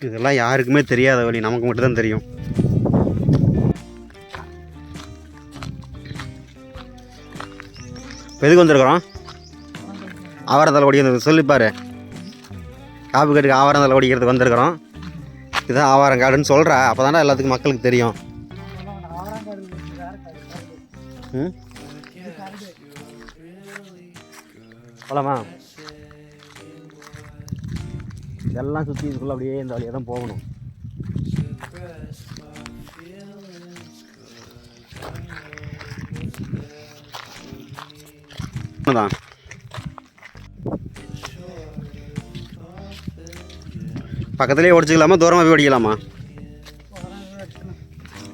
இதெல்லாம் யாருக்குமே தெரியாத வழி. நமக்கு மட்டும்தான் தெரியும். இப்போ எதுக்கு வந்திருக்கிறோம்? ஆவாரந்தலை ஒடிக்கிறது சொல்லிப்பார் காப்பு கட்டுக்கு ஆவாரந்தலை ஒடிக்கிறதுக்கு வந்திருக்கிறோம். இதுதான் ஆவாரம் காடுன்னு சொல்கிற அப்போ தானே எல்லாத்துக்கும் மக்களுக்கு தெரியும். ம்? போலாமா? இதெல்லாம் சுற்றி இதுக்குள்ளே அப்படியே இந்த வழியாக தான் போகணும். தான் பக்கத்துலேயே ஓடிச்சிக்கலாமா? தூரமாக போய் ஓடிக்கலாமா?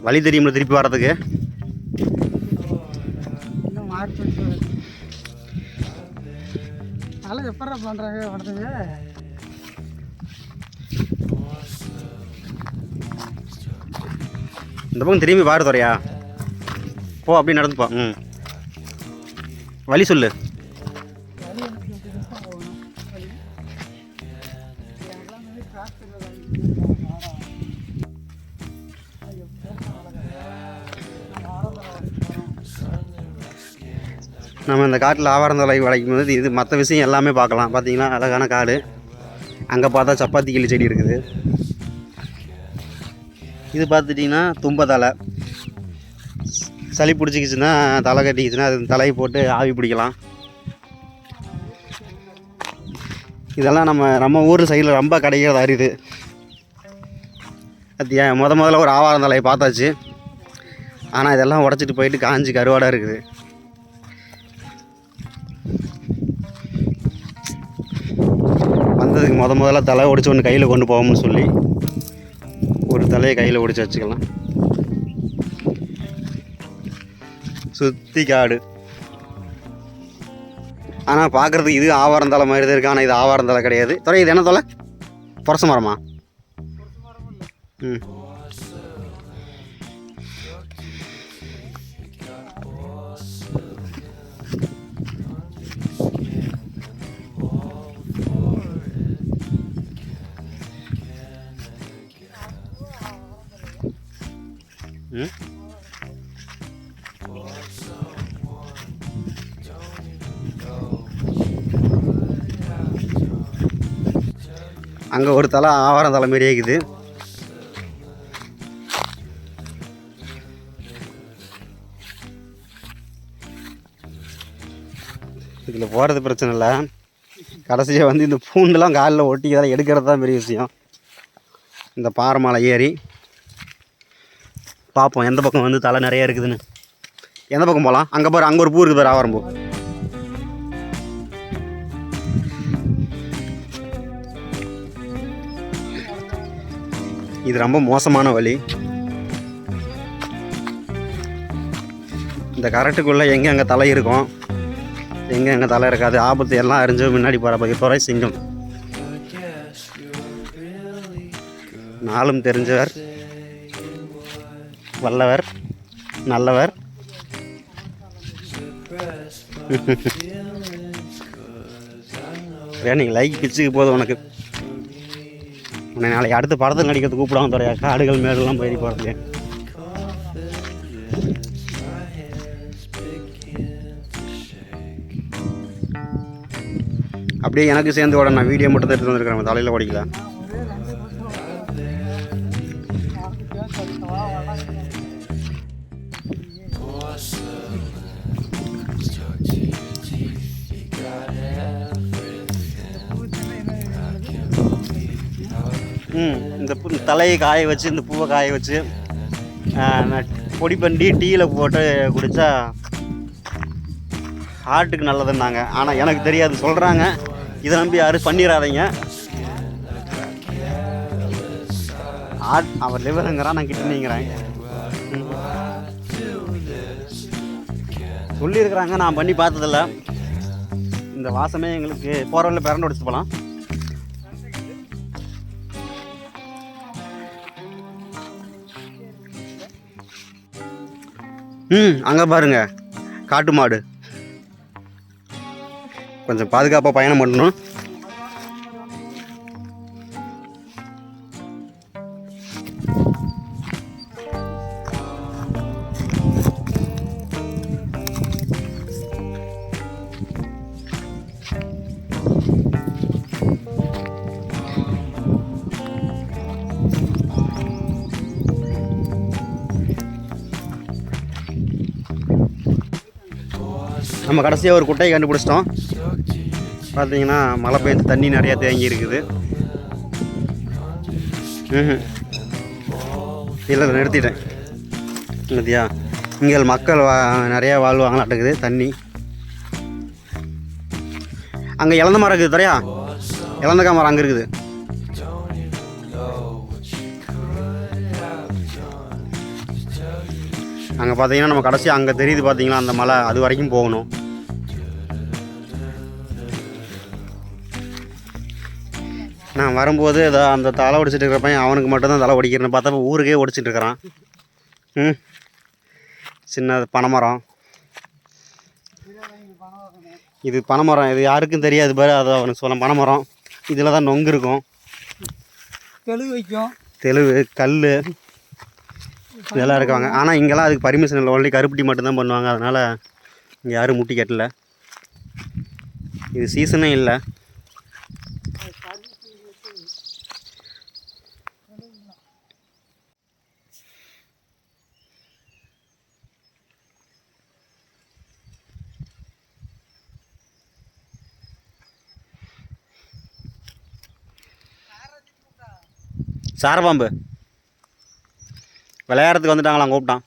வழி தெரியும்ல திருப்பி வர்றதுக்கு. நல்லா எப்படா பண்ணுறாங்க படுத்துங்க இந்த பக்கம் திரும்பி பாரு துறையா போ அப்படி நடந்து போ. ம். வழி சொல்லு. நம்ம இந்த காட்டில் ஆவாரந்தலை வளைக்கும் போது இது மற்ற விஷயம் எல்லாமே பார்க்கலாம். பார்த்தீங்கன்னா அழகான காடு. அங்கே பார்த்தா சப்பாத்தி கிளி செடி இருக்குது. இது பார்த்துட்டிங்கன்னா தும்ப தலை. சளி பிடிச்சிக்கிச்சுன்னா தலை கட்டிக்கிச்சுன்னா அது தலையை போட்டு ஆவி பிடிக்கலாம். இதெல்லாம் நம்ம நம்ம ஊர் சைடில் ரொம்ப கிடைக்கிறது அரிது. அது முத முதல்ல ஒரு ஆவாரம் தலையை பார்த்தாச்சு. ஆனால் இதெல்லாம் உடச்சிட்டு போயிட்டு காஞ்சி கருவாடாக இருக்குது. வந்ததுக்கு முத முதல்ல தலை ஒடிச்சு ஒன்று கையில் கொண்டு போவோம்னு சொல்லி ஒரு தலையை கையில் ஒடிச்சு வச்சுக்கலாம். சுத்தி காடு. ஆனால் பார்க்குறதுக்கு இது ஆவாரந்தலை மாதிரி தான் இருக்குது ஆனால் இது ஆவாரந்தலை கிடையாது. துறை இது என்ன தொலை புரச மரமா? ம். அங்கே ஒரு தலை ஆவாரம் தலை மாரி இருக்குது இதில் போகிறது பிரச்சனை இல்லை. கடைசியாக வந்து இந்த பூண்டுலாம் காலில் ஒட்டி எடுக்கிறது தான் பெரிய விஷயம். இந்த பாறை மலை ஏறி பார்ப்போம் எந்த பக்கம் வந்து தலை நிறைய இருக்குதுன்னு. எந்த பக்கம் போகலாம் அங்கே பாரு அங்கே ஒரு பூ இருக்குது பாரு ஆவாரம் பூ. இது ரொம்ப மோசமான வழி. இந்த கரெக்டுக்குள்ளே எங்கே அங்கே தலை இருக்கும்? எங்கே அங்கே தலை இருக்காது? ஆபத்து எல்லாம் அறிஞ்சு முன்னாடி போகிற பக்கம் துறை சிங்கம். நாளும் தெரிஞ்சவர். வல்லவர் நல்லவர். நீங்கள் லைக் பிச்சுக்கு போதும் உனக்கு. உன்னை நாளைக்கு அடுத்த படத்தில் நடிக்கிறது கூப்பிடாம துறையா காடுகள் மேடெல்லாம் போய் போகிறது அப்படியே எனக்கு சேர்ந்து ஓட நான் வீடியோ மட்டும் தான் எடுத்து வந்திருக்கிறேன் தலையில் ஓடிக்கலாம் இந்த பூ தலையை காய வச்சு இந்த பூவை காய வச்சு பொடி பண்ணி டீயில் போட்டு குடித்தா ஹார்ட்டுக்கு நல்லதுன்னாங்க. ஆனால் எனக்கு தெரியாது சொல்கிறாங்க இதை நம்பி யாரும் பண்ணிடாதீங்க ஹார்ட் அவர் லிவருங்கிறான் நான் கிட்னிங்கிறேன். சொல்லியிருக்கிறாங்க நான் பண்ணி பார்த்ததில்ல. இந்த வாசமே எங்களுக்கு போகிற வழியில் பிறண்டு உடச்சு போகலாம். ம் அங்கே பாருங்க. காட்டு மாடு. கொஞ்சம் பாதுகாப்பாக பயணம் பண்ணணும். நம்ம கடைசியாக ஒரு குட்டையை கண்டுபிடிச்சிட்டோம். பார்த்தீங்கன்னா மழை பெய்ஞ்சு தண்ணி நிறையா தேங்கி இருக்குது. ம் இல்லை இதை நிறுத்திட்டேன். இல்லையா இங்கே மக்கள் வா நிறையா வாழ்வாங்களாட்டுக்குது தண்ணி. அங்கே இழந்த மரம் இருக்குது தரையா இழந்த மரம் அங்கே இருக்குது. அங்கே பார்த்தீங்கன்னா நம்ம கடைசி அங்கே தெரியுது பார்த்தீங்களா அந்த மலை அது வரைக்கும் போகணும். நான் வரும்போது ஏதோ அந்த தலை ஒடிச்சிட்டு இருக்கிற பையன் அவனுக்கு மட்டும்தான் தலை ஒடிக்கிறேன்னு பார்த்தா ஊருக்கே ஒடிச்சிட்டு இருக்கிறான். ம். சின்ன பனைமரம். இது பனைமரம். இது யாருக்கும் தெரியாது பாரு. அது அவனுக்கு சொல்ல பனைமரம். இதில் தான் நொங்கு இருக்கும். தெளிவு வைக்கும். தெலுவு கல் இதெல்லாம் இருக்காங்க ஆனால் இங்கெல்லாம் அதுக்கு பர்மிஷன் இல்லை. ஒன்லி கருப்பட்டி மட்டும்தான் பண்ணுவாங்க. அதனால் இங்கே யாரும் முட்டி கட்டல. இது சீசனே இல்லை. சாரபாம்பு. விளையாடுறதுக்கு வந்துட்டாங்களாம் கூப்பிட்டான்.